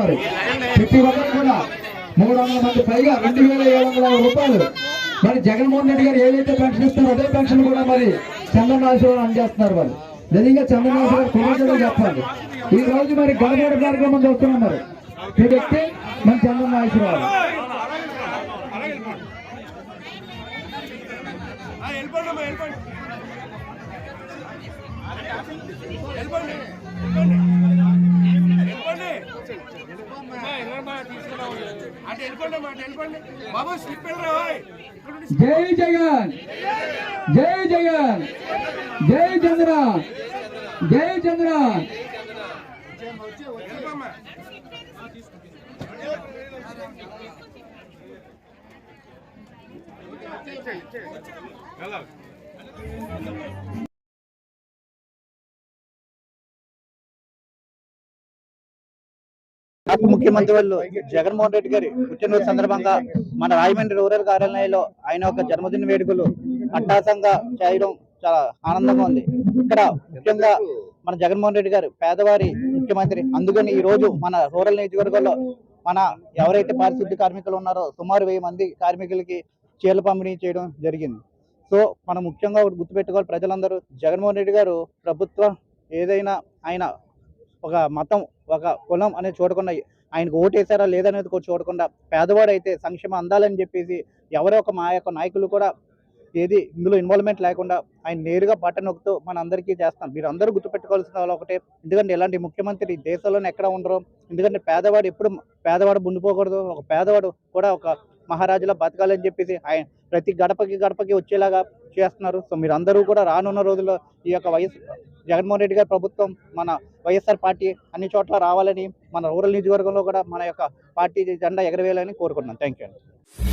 మరి. ప్రతి ఒక్కరు కూడా మూడు వందల మంది పైగా రెండు వేల ఏడు వందల రూపాయలు. మరి జగన్మోహన్ రెడ్డి గారు ఏదైతే పెన్షన్ ఇస్తారో అదే పెన్షన్ కూడా మరి చంద్రనాథేశ్వరం అందజేస్తున్నారు వాళ్ళు. నిజంగా చంద్రనాథ్ గారు కుమార్తెలు చెప్పాలి. ఈ రోజు మరి గడబడ కార్యక్రమం చూస్తున్నాం మరి. ఈ వ్యక్తి మన చంద్రనాథేశ్వరరావు వెళ్ళిపోండి. జై జగన్! జై జగన్! జై చంద్ర! జై చంద్ర. రాష్ట్ర ముఖ్యమంత్రి వాళ్ళు జగన్మోహన్ రెడ్డి గారి పుట్టినరోజు సందర్భంగా మన రాజమండ్రి రూరల్ కార్యాలయంలో ఆయన యొక్క జన్మదిన వేడుకలు అట్టాసంగా చేయడం చాలా ఆనందంగా ఉంది. ఇక్కడ ముఖ్యంగా మన జగన్మోహన్ రెడ్డి గారు పేదవారి ముఖ్యమంత్రి. అందుకని ఈ రోజు మన రూరల్ నియోజకవర్గంలో మన ఎవరైతే పారిశుద్ధ్య కార్మికులు ఉన్నారో సుమారు వెయ్యి మంది కార్మికులకి చీరలు పంపిణీ చేయడం జరిగింది. సో మనం ముఖ్యంగా ఒకటి గుర్తుపెట్టుకోవాలి ప్రజలందరూ. జగన్మోహన్ రెడ్డి గారు ప్రభుత్వం ఏదైనా ఆయన ఒక మతం ఒక కులం అనేది చూడకుండా ఆయనకు ఓటేశారా లేదనేది కూడా చూడకుండా పేదవాడు అయితే సంక్షేమం అందాలని చెప్పేసి ఎవరో ఒక మా యొక్క నాయకులు కూడా ఏది ఇందులో ఇన్వాల్వ్మెంట్ లేకుండా ఆయన నేరుగా బటన్ నొక్కుతూ మన అందరికీ చేస్తాం. మీరు అందరూ గుర్తుపెట్టుకోవాల్సిన వాళ్ళు ఒకటే. ఎందుకంటే ఇలాంటి ముఖ్యమంత్రి దేశంలోనే ఎక్కడ ఉండరు. ఎందుకంటే పేదవాడు ఎప్పుడు పేదవాడు ఉండిపోకూడదు ఒక పేదవాడు కూడా ఒక మహారాజులా బతకాలని చెప్పేసి ఆయన ప్రతి గడపకి గడపకి వచ్చేలాగా చేస్తున్నారు. సో మీరు అందరూ కూడా రానున్న రోజుల్లో ఈ యొక్క వయసు జగన్మోహన్ రెడ్డి గారి ప్రభుత్వం మన వైఎస్ఆర్ పార్టీ అన్ని చోట్ల రావాలని మన రూరల్ నియోజకవర్గంలో కూడా మన యొక్క పార్టీ జెండా ఎగరవేయాలని కోరుకున్నాం థ్యాంక్ యూ